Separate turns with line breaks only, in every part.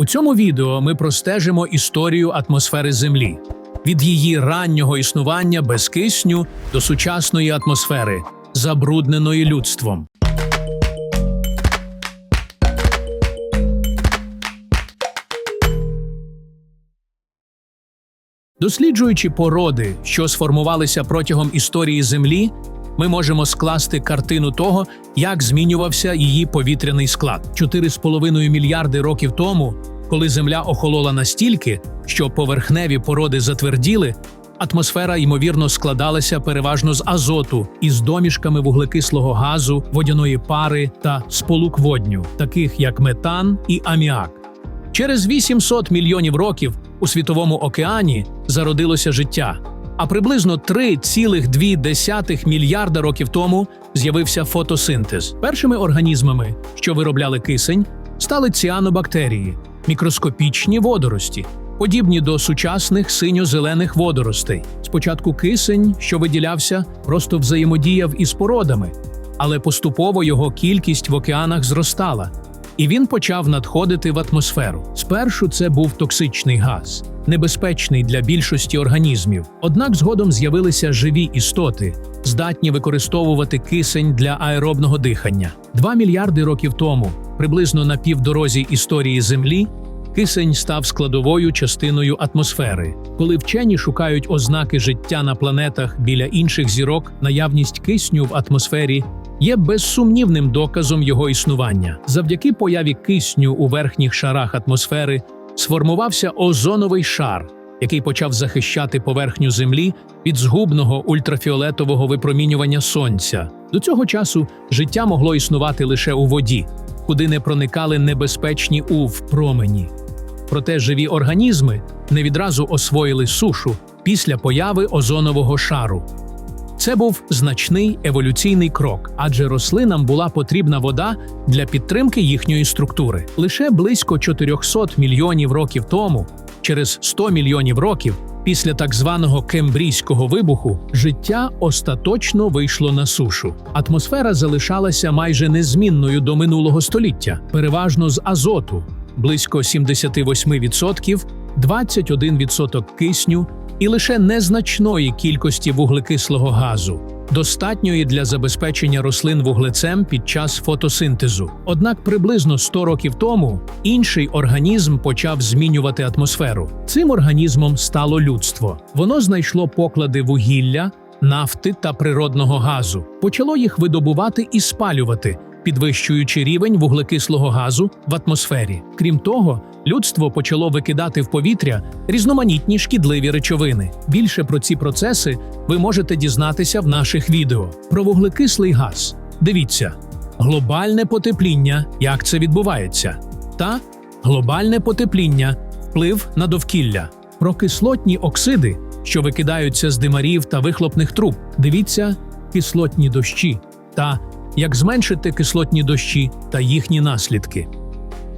У цьому відео ми простежимо історію атмосфери Землі від її раннього існування без кисню до сучасної атмосфери, забрудненої людством. Досліджуючи породи, що сформувалися протягом історії Землі, ми можемо скласти картину того, як змінювався її повітряний склад. 4,5 мільярди років тому, коли Земля охолола настільки, що поверхневі породи затверділи, атмосфера ймовірно складалася переважно з азоту із домішками вуглекислого газу, водяної пари та сполук водню, таких як метан і аміак. Через 800 мільйонів років у світовому океані зародилося життя, а приблизно 3,2 мільярда років тому з'явився фотосинтез. Першими організмами, що виробляли кисень, стали ціанобактерії, мікроскопічні водорості, подібні до сучасних синьо-зелених водоростей. Спочатку кисень, що виділявся, просто взаємодіяв із породами, але поступово його кількість в океанах зростала і він почав надходити в атмосферу. Спершу це був токсичний газ, небезпечний для більшості організмів. Однак згодом з'явилися живі істоти, здатні використовувати кисень для аеробного дихання. Два мільярди років тому, приблизно на півдорозі історії Землі, кисень став складовою частиною атмосфери. Коли вчені шукають ознаки життя на планетах біля інших зірок, наявність кисню в атмосфері є безсумнівним доказом його існування. Завдяки появі кисню у верхніх шарах атмосфери сформувався озоновий шар, який почав захищати поверхню Землі від згубного ультрафіолетового випромінювання сонця. До цього часу життя могло існувати лише у воді, куди не проникали небезпечні ув промені. Проте живі організми не відразу освоїли сушу після появи озонового шару. Це був значний еволюційний крок, адже рослинам була потрібна вода для підтримки їхньої структури. Лише близько 400 мільйонів років тому, через 100 мільйонів років, після так званого кембрійського вибуху, життя остаточно вийшло на сушу. Атмосфера залишалася майже незмінною до минулого століття, переважно з азоту, близько 78%, 21% кисню і лише незначної кількості вуглекислого газу, достатньої для забезпечення рослин вуглецем під час фотосинтезу. Однак приблизно 100 років тому інший організм почав змінювати атмосферу. Цим організмом стало людство. Воно знайшло поклади вугілля, нафти та природного газу, почало їх видобувати і спалювати. Підвищуючи рівень вуглекислого газу в атмосфері. Крім того, людство почало викидати в повітря різноманітні шкідливі речовини. Більше про ці процеси ви можете дізнатися в наших відео. Про вуглекислий газ. Дивіться, глобальне потепління, як це відбувається, та глобальне потепління, вплив на довкілля, про кислотні оксиди, що викидаються з димарів та вихлопних труб. Дивіться кислотні дощі та як зменшити кислотні дощі та їхні наслідки.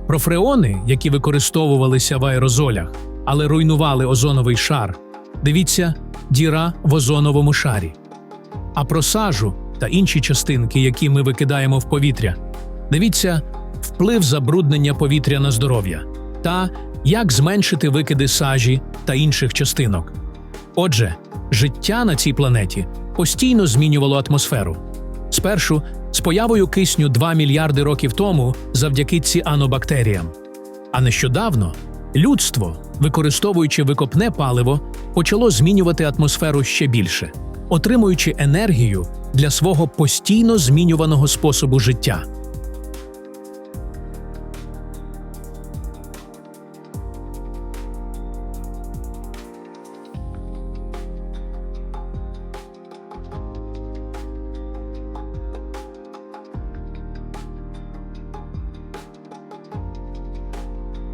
Про фреони, які використовувалися в аерозолях, але руйнували озоновий шар. Дивіться діра в озоновому шарі. А про сажу та інші частинки, які ми викидаємо в повітря. Дивіться вплив забруднення повітря на здоров'я та як зменшити викиди сажі та інших частинок. Отже, життя на цій планеті постійно змінювало атмосферу. Спершу з появою кисню 2 мільярди років тому завдяки ціанобактеріям. А нещодавно людство, використовуючи викопне паливо, почало змінювати атмосферу ще більше, отримуючи енергію для свого постійно змінюваного способу життя.